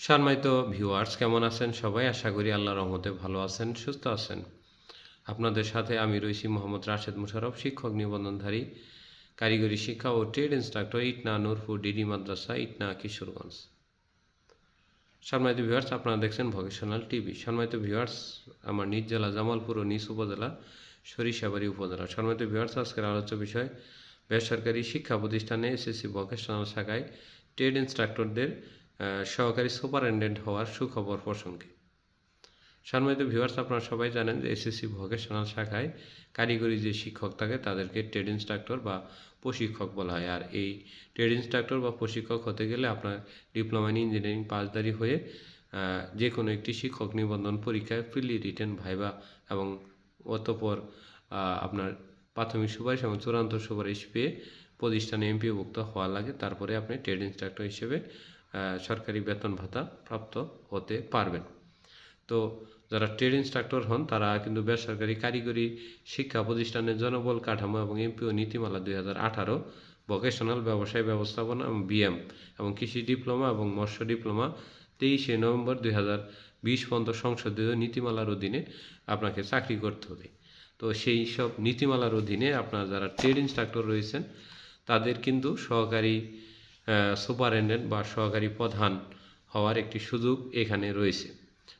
সম্মানিত ভিউয়ার্স কেমন আছেন সবাই? আশা করি আল্লাহর রহমতে ভালো আছেন, সুস্থ আছেন। আপনাদের সাথে আমি রয়েছি মোহাম্মদ রাশেদ মুশারফ শিক্ষক নিবন্ধনধারী, কারিগরি শিক্ষা ও trade instructor, Itna, Nurpur DD মাদ্রাসা, ইটনা, কিশোরগঞ্জ। সম্মানিত ভিউয়ার্স আপনারা দেখছেন ভকেশনাল টিভি সম্মানিত ভিউয়ার্স আমার নিজ জেলা জামালপুর ও নিজ উপজেলা সরিষাবাড়ি উপজেলা। সম্মানিত ভিউয়ার্স আজকের আলোচ্য বিষয়, বেসরকারি শিক্ষা প্রতিষ্ঠানে এসএসসি ভকেশনাল শাখায় ট্রেড ইনস্ট্রাক্টরদের সহকারী সুপারিনটেন্ডেন্ট হওয়ার সুখবর প্রসঙ্গে। সম্মানিত ভিউয়ার্স আপনারা সবাই জানেন যে এসএসসি ভোকেশনাল শাখায় কারিগরি যে শিক্ষক থাকে, তাদেরকে ট্রেড ইনস্ট্রাক্টর বা প্রশিক্ষক বলা হয়। আর এই ট্রেড ইনস্ট্রাক্টর বা প্রশিক্ষক হতে গেলে আপনার ডিপ্লোমা ইন ইঞ্জিনিয়ারিং পাসদারি হয়ে যে কোনো একটি শিক্ষক নিবন্ধন পরীক্ষায় ফ্রিলি রিটেন ভাইবা এবং অতপর আপনার প্রাথমিক সুপারিশ এবং চূড়ান্ত সুপারিশ পেয়ে প্রতিষ্ঠানে এমপিওভুক্ত হওয়া লাগে। তারপরে আপনি ট্রেড ইনস্ট্রাক্টর হিসেবে সরকারি বেতন ভাতা প্রাপ্ত হতে পারবেন। তো যারা ট্রেড ইনস্ট্রাক্টর হন, তারা কিন্তু বেসরকারি কারিগরি শিক্ষা প্রতিষ্ঠানের জনবল কাঠামো এবং এমপিও নীতিমালা দুই হাজার আঠারো ভোকেশনাল ব্যবসায় ব্যবস্থাপনা এবং বিএম এবং কৃষি ডিপ্লোমা এবং মৎস্য ডিপ্লোমা তেইশে নভেম্বর দুই হাজার বিশ পর্যন্ত সংসদীয় নীতিমালার অধীনে আপনাকে চাকরি করতে হবে। তো সেই সব নীতিমালার অধীনে আপনার যারা ট্রেড ইনস্ট্রাক্টর রয়েছেন, তাদের কিন্তু সহকারী সুপারিনটেন্ডেন্ট বা সহকারী প্রধান হওয়ার একটি সুযোগ এখানে রয়েছে।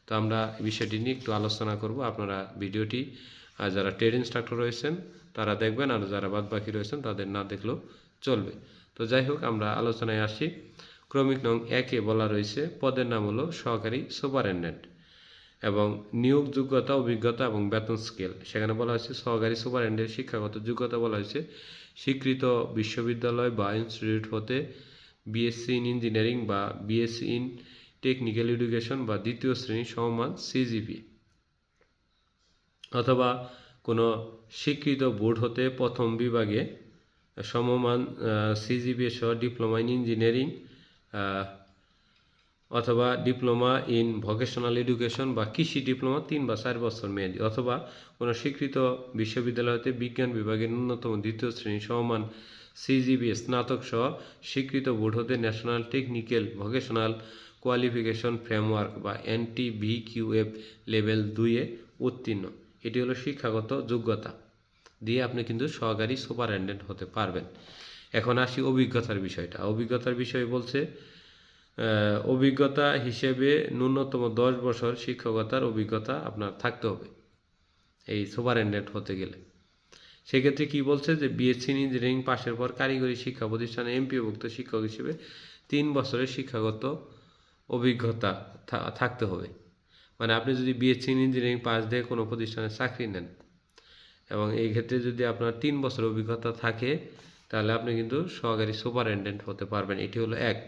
তো আমরা বিষয়টি নিয়ে একটু আলোচনা করব। আপনারা ভিডিওটি আহ, যারা ট্রেড ইনস্ট্রাক্টর রয়েছেন তারা দেখবেন আর যারা বাদ বাকি রয়েছেন তাদের না দেখলেও চলবে। তো যাই হোক আমরা আলোচনায় আসি। ক্রমিক নং একে বলা রয়েছে পদের নাম হলো সহকারী সুপারিনটেন্ডেন্ট এবং নিয়োগ যোগ্যতা অভিজ্ঞতা এবং বেতন স্কেল। সেখানে বলা হয়েছে সহকারী সুপারিনটেন্ডেন্ট শিক্ষাগত যোগ্যতা বলা হয়েছে। স্বীকৃত বিশ্ববিদ্যালয় বা ইনস্টিটিউট হতে বিএসসি ইন ইঞ্জিনিয়ারিং বা বিএসসি ইন টেকনিক্যাল এডুকেশন বা দ্বিতীয় শ্রেণি সমমান সিজিপি অথবা কোনো স্বীকৃত বোর্ড হতে প্রথম বিভাগে সমমান সিজিপি সহ ডিপ্লোমা ইন ইঞ্জিনিয়ারিং অথবা ডিপ্লোমা ইন ভোকেশনাল এডুকেশন বা কৃষি ডিপ্লোমা তিন বা চার বছর মেয়াদি অথবা কোনো স্বীকৃত বিশ্ববিদ্যালয় হতে বিজ্ঞান বিভাগের ন্যূনতম দ্বিতীয় শ্রেণি সমমান সিজিবি স্নাতক সহ স্বীকৃত বোর্ড হতে national technical vocational qualification framework বা এনটি ভিকিউএফ লেভেল দুইয়ে উত্তীর্ণ। এটি হলো শিক্ষাগত যোগ্যতা। দিয়ে আপনি কিন্তু সহকারী সুপারিনটেন্ডেন্ট হতে পারবেন। এখন আসি অভিজ্ঞতার বিষয়টা। অভিজ্ঞতার বিষয় বলছে অভিজ্ঞতা হিসেবে ন্যূনতম দশ বছর শিক্ষকতার অভিজ্ঞতা আপনার থাকতে হবে। এই সুপারিনটেন্ডেন্ট হতে গেলে। সেক্ষেত্রে কি বলছে যে বিএসসি ইঞ্জিনিয়ারিং পাশের পর কারিগরি শিক্ষা প্রতিষ্ঠানে এমপিওভুক্ত শিক্ষক হিসেবে তিন বছরের শিক্ষাগত অভিজ্ঞতা থাকতে হবে। মানে আপনি যদি বিএসসি ইঞ্জিনিয়ারিং পাস দিয়ে কোনো প্রতিষ্ঠানে চাকরি নেন এবং এই ক্ষেত্রে যদি আপনার তিন বছর অভিজ্ঞতা থাকে, তাহলে আপনি কিন্তু সহকারী সুপারিনটেন্ডেন্ট হতে পারবেন। এটি হলো এক।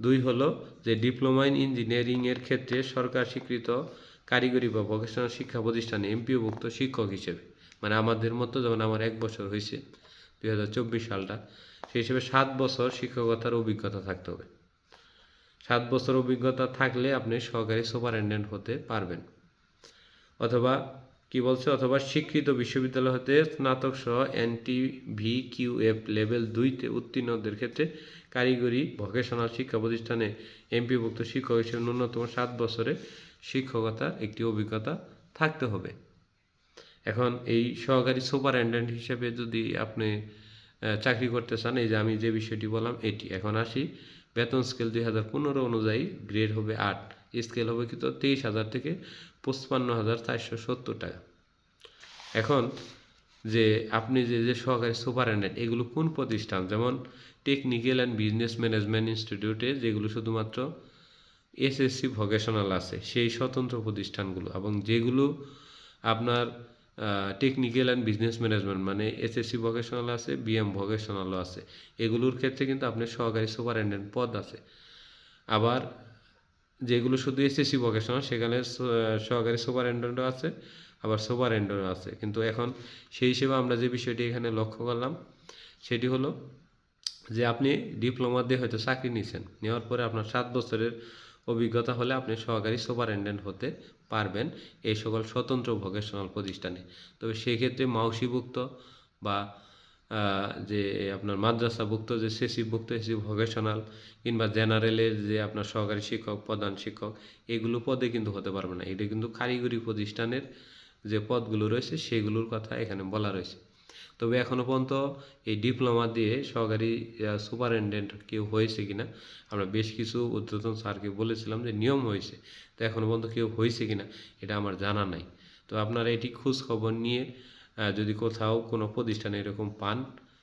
দুই হলো যে ডিপ্লোমা ইন ইঞ্জিনিয়ারিংয়ের ক্ষেত্রে সরকার স্বীকৃত কারিগরি বা ভোকেশনাল শিক্ষা প্রতিষ্ঠানে এমপিওভুক্ত শিক্ষক হিসেবে। মানে আমাদের মতো যেমন আমার এক বছর হয়েছে, দুই হাজার চব্বিশ সালটা, সেই হিসেবে সাত বছর শিক্ষকতার অভিজ্ঞতা থাকতে হবে। সাত বছর অভিজ্ঞতা থাকলে আপনি সহকারী সুপারিনটেন্ডেন্ট হতে পারবেন। অথবা কি বলছে? অথবা স্বীকৃত বিশ্ববিদ্যালয় হতে স্নাতক সহ N T V Q F level দুইতে উত্তীর্ণদের ক্ষেত্রে কারিগরি ভোকেশনাল শিক্ষা প্রতিষ্ঠানে এমপিভুক্ত শিক্ষক হিসেবে ন্যূনতম সাত বছরে শিক্ষকতার একটি অভিজ্ঞতা থাকতে হবে। এখন এই সহকারী সুপারিনটেন্ডেন্ট হিসেবে যদি আপনি চাকরি করতে চান, এই যে আমি যে বিষয়টি বললাম, এটি। এখন আসি, বেতন স্কেল দুই হাজার পনেরো অনুযায়ী গ্রেড হবে আট। স্কেল হবে কিন্তু তেইশ হাজার থেকে পঁচপান্ন হাজার চারশো সত্তর টাকা। এখন যে আপনি যে যে সহকারী সুপারিনটেন্ডেন্ট, এগুলো কোন প্রতিষ্ঠান? যেমন টেকনিক্যাল অ্যান্ড বিজনেস ম্যানেজমেন্ট ইনস্টিটিউটে যেগুলো শুধুমাত্র এসএসসি ভোকেশনাল আছে, সেই স্বতন্ত্র প্রতিষ্ঠানগুলো এবং যেগুলো আপনার টেকনিক্যাল অ্যান্ড বিজনেস ম্যানেজমেন্ট মানে এসএসসি ভোকেশনাল আছে বিএম ভোকেশনালও আছে। এগুলোর ক্ষেত্রে কিন্তু আপনার সহকারী সুপারিনটেন্ডেন্ট পদ আছে। আবার যেগুলো শুধু এসএসসি ভোকেশনাল সেখানে সহকারী সুপারিনটেন্ডেন্টও আছে, আবার সুপারিনটেন্ডেন্টও আছে। কিন্তু এখন সেই হিসেবে আমরা যে বিষয়টি এখানে লক্ষ্য করলাম, সেটি হলো যে আপনি ডিপ্লোমা দিয়ে হয়তো চাকরি নিয়েছেন নেওয়ার পরে আপনার সাত বছরের অভিজ্ঞতা হলে আপনি সহকারী সুপারিনটেন্ডেন্ট হতে পারবেন এই সকল স্বতন্ত্র ভোকেশনাল প্রতিষ্ঠানে। তবে সেক্ষেত্রে মাউসিভুক্ত বা যে আপনার মাদ্রাসাভুক্ত, যে সেসিভুক্ত এসি ভোকেশনাল কিংবা জেনারেলের যে আপনার সহকারী শিক্ষক, প্রধান শিক্ষক, এগুলো পদে কিন্তু হতে পারবে না। এটা কিন্তু কারিগরি প্রতিষ্ঠানের যে পদগুলো রয়েছে, সেগুলোর কথা এখানে বলা রয়েছে। তবে এখনও পর্যন্ত এই ডিপ্লোমা দিয়ে সহকারী সুপারিনটেন্ডেন্ট কেউ হয়েছে কিনা, আমরা বেশ কিছু ঊর্ধ্বতন স্যারকে বলেছিলাম যে নিয়ম হয়েছে, তো এখনও পর্যন্ত কেউ হয়েছে কিনা এটা আমার জানা নাই। তো আপনারা এটি খোঁজ খবর নিয়ে যদি কোথাও কোনো প্রতিষ্ঠানে এরকম পান,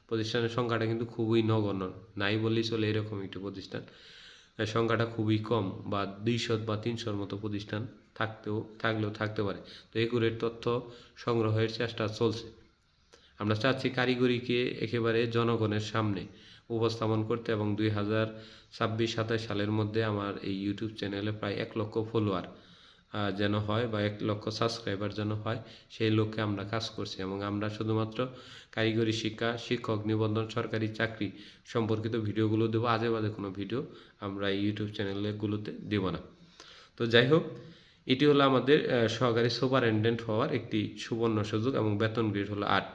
প্রতিষ্ঠানের সংখ্যাটা কিন্তু খুবই নগণ্য, নাই বললেই চলে এরকম একটি প্রতিষ্ঠান। সংখ্যাটা খুবই কম, বা দুইশো বা তিনশোর মতো প্রতিষ্ঠান থাকতেও, থাকলেও থাকতে পারে। তো এগুলোর তথ্য সংগ্রহের চেষ্টা চলছে। আমরা চাচ্ছি কারিগরিকে একেবারে জনগণের সামনে উপস্থাপন করতে এবং দুই হাজার ছাব্বিশ সাতাশ সালের মধ্যে আমার এই ইউটিউব চ্যানেলে প্রায় এক লক্ষ ফলোয়ার যেন হয় বা এক লক্ষ সাবস্ক্রাইবার যেন হয়, সেই লক্ষ্যে আমরা কাজ করছি এবং আমরা শুধুমাত্র কারিগরি শিক্ষা, শিক্ষক নিবন্ধন, সরকারি চাকরি সম্পর্কিত ভিডিওগুলো দেবো। আজে বাজে কোনো ভিডিও আমরা ইউটিউব চ্যানেলগুলোতে দেব না। তো যাই হোক, এটি হলো আমাদের সহকারী সুপারিনটেন্ডেন্ট হওয়ার একটি সুবর্ণ সুযোগ এবং বেতন গ্রেড হলো আট।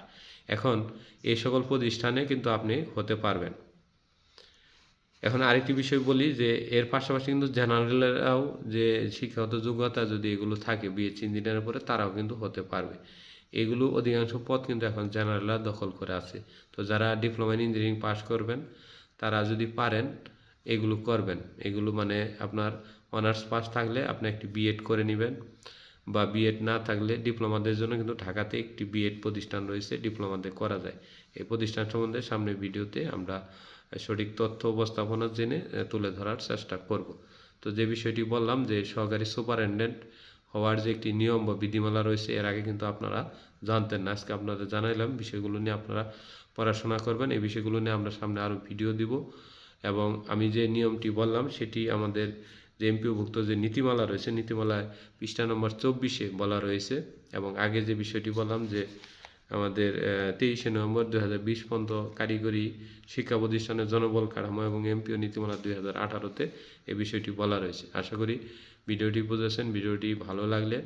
এখন এই সকল প্রতিষ্ঠানে কিন্তু আপনি হতে পারবেন। এখন আরেকটি বিষয় বলি যে, এর পাশাপাশি কিন্তু জেনারেলেরাও যে শিক্ষাগত যোগ্যতা যদি এগুলো থাকে বিএসসি ইঞ্জিনিয়ারের পরে তারাও কিন্তু হতে পারবে। এগুলো অধিকাংশ পদ কিন্তু এখন জেনারেলরা দখল করে আছে। তো যারা ডিপ্লোমা ইন ইঞ্জিনিয়ারিং পাস করবেন, তারা যদি পারেন, এগুলো করবেন। এগুলো মানে আপনার অনার্স পাস থাকলে আপনি একটি বিএড করে নেবেন। বা বিএড না থাকলে ডিপ্লোমাদের জন্য কিন্তু ঢাকাতে একটি বিএড প্রতিষ্ঠান রয়েছে ডিপ্লোমাতে করা যায়। এই প্রতিষ্ঠান সম্বন্ধে সামনে ভিডিওতে আমরা সঠিক তথ্য উপস্থাপনা জেনে তুলে ধরার চেষ্টা করব। তো যে বিষয়টি বললাম যে সহকারী সুপারিনটেন্ডেন্ট হওয়ার যে একটি নিয়ম বা বিধিমালা রয়েছে, এর আগে কিন্তু আপনারা জানতেন না। আজকে আপনাদের জানাইলাম, বিষয়গুলো নিয়ে আপনারা পড়াশোনা করবেন, এই বিষয়গুলো নিয়ে আমরা সামনে আরও ভিডিও দিব। এবং আমি যে নিয়মটি বললাম, সেটি আমাদের যে এমপিওভুক্ত যে নীতিমালা রয়েছে, নীতিমালায় পৃষ্ঠা নম্বর চব্বিশে বলা রয়েছে এবং আগে যে বিষয়টি বললাম যে আমাদের তেইশে নভেম্বর দু হাজার বিশ পর্যন্ত কারিগরি শিক্ষা প্রতিষ্ঠানের জনবল কাঠামো এবং এমপিও নীতিমালা দুই হাজার আঠারোতে এই বিষয়টি বলা রয়েছে। আশা করি ভিডিওটি বুঝেছেন, ভিডিওটি ভালো লাগলে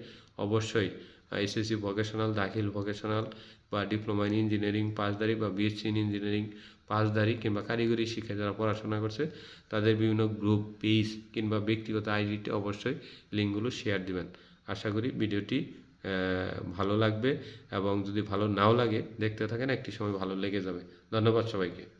অবশ্যই এসএসসি ভোকেশনাল দাখিল ভোকেশনাল বা ডিপ্লোমা ইন ইঞ্জিনিয়ারিং পাসদারি বা বিএসসি ইন ইঞ্জিনিয়ারিং পাসদারি কিংবা কারিগরি শিক্ষায় যারা পড়াশোনা করছে, তাদের বিভিন্ন গ্রুপ পেজ কিংবা ব্যক্তিগত আইডিতে অবশ্যই লিঙ্কগুলো শেয়ার দিবেন। আশা করি ভিডিওটি ভালো লাগবে এবং যদি ভালো নাও লাগে, দেখতে থাকেন, একটি সময় ভালো লেগে যাবে। ধন্যবাদ সবাইকে।